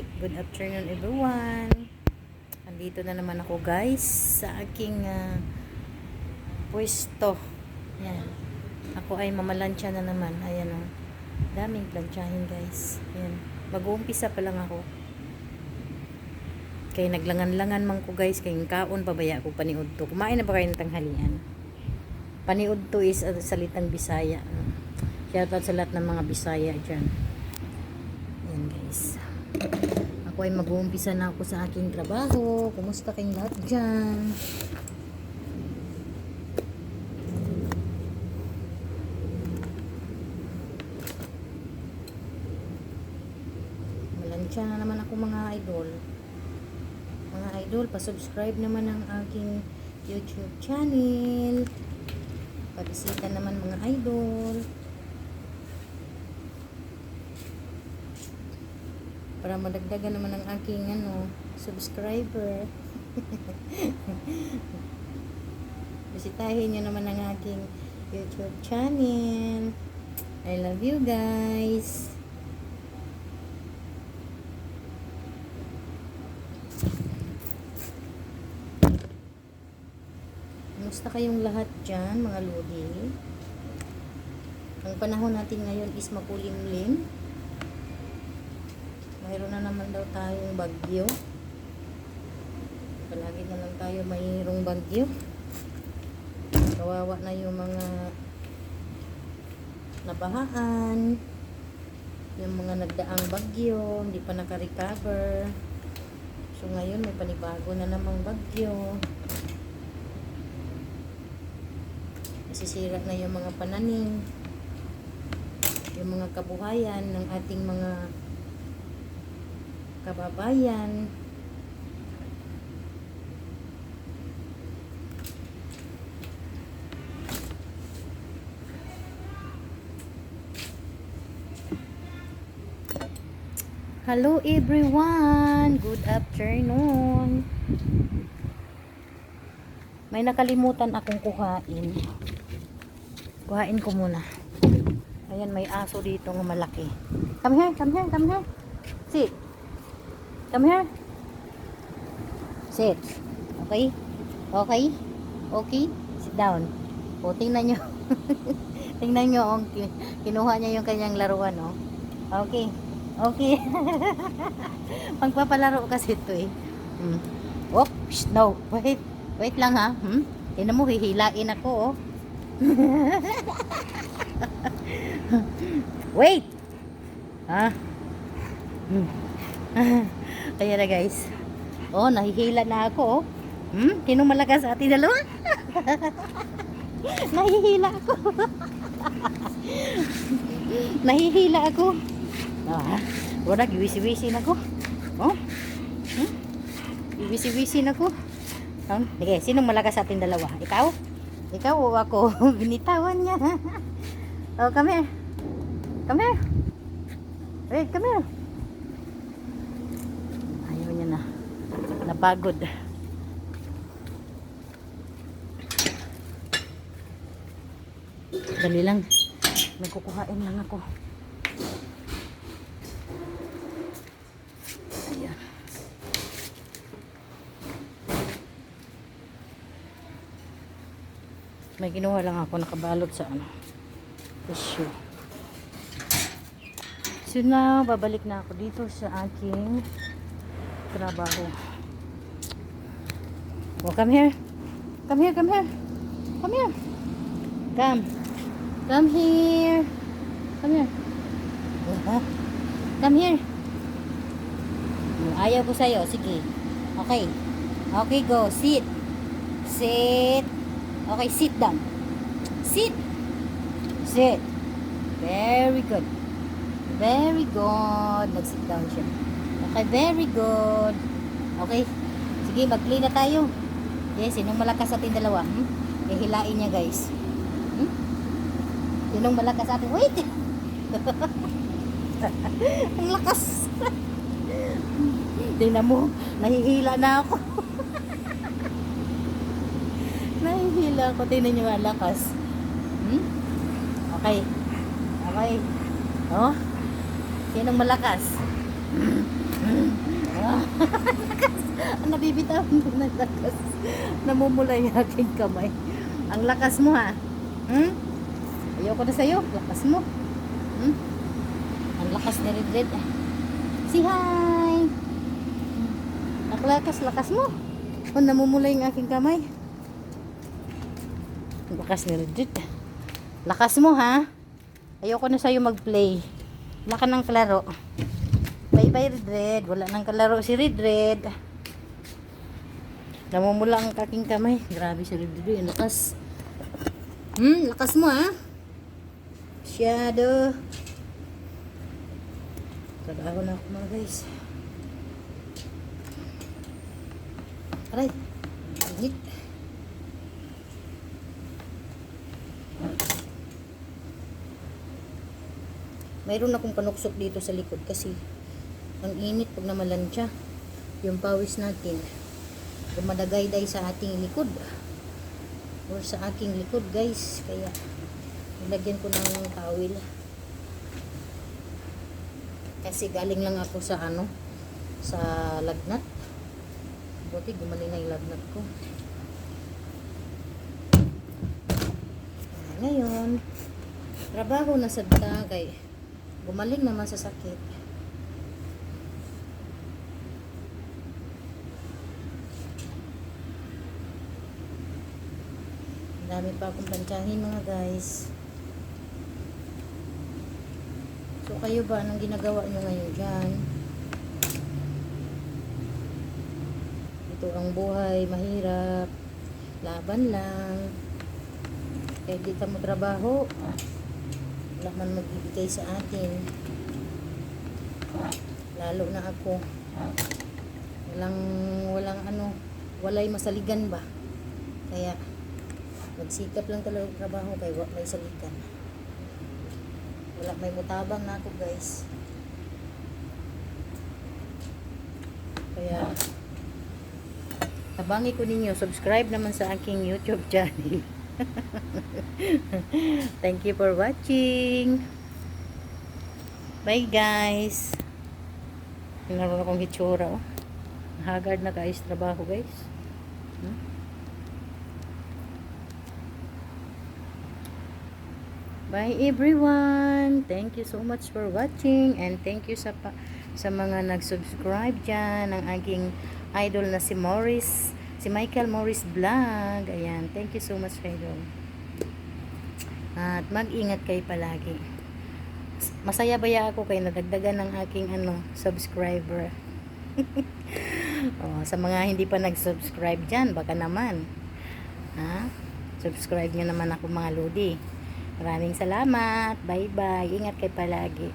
Good afternoon everyone. Andito na naman ako guys sa aking ah, pwesto. Yan. Ako ay mamalansya na naman. Ayan o. Daming plansyahin guys. Yan. Mag-uumpisa pa lang ako. Kaya naglangan-langan man ko guys. Kaya kaon pabaya ko paniud to. Kumain na ba kayo ng tanghalian? Paniud to is uh, salitang Bisaya. Shoutout sa lahat ng mga Bisaya dyan. Ayan guys. Ako ay mag-uumpisa na ako sa aking trabaho. Kumusta kayong lahat dyan? Malansya na naman ako mga idol. Mga idol, pa-subscribe naman ang aking YouTube channel. Pabisita naman mga idol. Para madagdagan naman ang aking ano, subscriber. Bisitahin nyo naman ang aking YouTube channel. I love you guys. Kumusta kayong lahat dyan, mga lodi? Ang panahon natin ngayon is makulimlim. Mayroon na naman daw tayong bagyo. Palagi na lang tayo mayroong bagyo. Kawawa na yung mga nabahaan. Yung mga nagdaang bagyo, hindi pa naka-recover. So ngayon may panibago na namang bagyo. Nasisira na yung mga pananim. Yung mga kabuhayan ng ating mga kababayan. Hello everyone! Good afternoon! May nakalimutan akong kuhain. Kuhain ko muna. Ayan, may aso dito ng malaki. Come here, come here, come here. Sit. Come here. Sit. Okay? Okay? Okay? Sit down. O, tingnan nyo. tingnan nyo, oh, ki- kinuha niya yung kanyang laruan, oh. Okay. Okay. Pagpapalaro kasi ito, eh. Hmm. Oh, shh, no. Wait. Wait lang, ha. Hmm? Tingnan mo, hihilain ako, oh. Wait! Ha? Hmm. Kaya na guys. Oh, nahihila na ako. Oh. Hmm? Sino malakas sa ating dalawa? nahihila ako. nahihila ako. Ah, wala, giwisi-wisi na ako. Oh? Hmm? Giwisi-wisi na ako. Um, sige, sinong malakas sa ating dalawa? Ikaw? Ikaw o ako? Binitawan niya. oh, come here. Come here. Wait, come here. Ayaw niya na. Napagod. Dali lang. Nagkukuhain lang ako. Ayan. May kinuha lang ako nakabalot sa ano. Tissue. So now, babalik na ako dito sa aking trabaho. Oh, come here. Come here, come here. Come here. Come. Come here. Come here. Oh, Come here. Ayaw ko sa'yo. Sige. Okay. Okay, go. Sit. Sit. Okay, sit down. Sit. Sit. Very good. Very good. Nag-sit down siya. Okay, very good. Okay. Sige, mag-play na tayo. Okay, sinong malakas sa ating dalawa? Hmm? Ihilain niya, guys. Hmm? Sinong malakas sa ating... Wait! Ang lakas. Tingnan mo, nahihila na ako. nahihila ako. Tingnan niyo ang lakas. Hmm? Okay. Okay. Oh. Sinong malakas? bibitawan mo ng lakas. Namumula yung aking kamay. Ang lakas mo ha. Hmm? Ayoko na sa'yo. Lakas mo. Hmm? Ang lakas ni Red Red. Say hi! Ang lakas, lakas mo. Oh, namumula yung aking kamay. Ang lakas ni Red Red. Lakas mo ha. Ayoko na sa'yo mag-play. Wala ka ng kalaro. Bye-bye Red Red. Wala nang kalaro si Red Red. Namumula ang aking kamay. Grabe si Red Red. Ang lakas. Hmm, lakas mo ha. Shadow. Trabaho na ako mga guys. Aray. Init. Mayroon akong panuksok dito sa likod kasi ang init pag namalansya. Yung pawis natin. Dumadagay-day sa ating likod. Or sa aking likod guys. Kaya nilagyan ko ng tawil. Kasi galing lang ako sa ano, sa lagnat. Buti gumaling na yung lagnat ko. Ngayon, trabaho na sa kay gumaling naman sa sakit. Ang dami pa akong pantsahin mga guys. So kayo ba, anong ginagawa nyo ngayon dyan? Ito ang buhay, mahirap. Laban lang. Kaya di mo trabaho. Wala man magbibigay sa atin. Lalo na ako. Walang, walang ano, walay masaligan ba? Kaya, magsikap lang talaga ang trabaho kay wa may saligan. Wala may mutabang na ako guys. Kaya tabangi ko ninyo, subscribe naman sa aking YouTube channel. Thank you for watching. Bye guys. Pinaroon akong hitsura oh. Hagard na guys trabaho guys. Hmm? Bye everyone. Thank you so much for watching and thank you sa sa mga nag-subscribe diyan ng aking idol na si Morris, si Michael Morris Vlog. Ayan, thank you so much idol. At mag-ingat kayo palagi. Masaya ba ya ako kay nadagdagan ng aking ano, subscriber. oh, sa mga hindi pa nag-subscribe diyan, baka naman. Ha? Subscribe nyo naman ako mga lodi. Maraming salamat. Bye-bye. Ingat kayo palagi.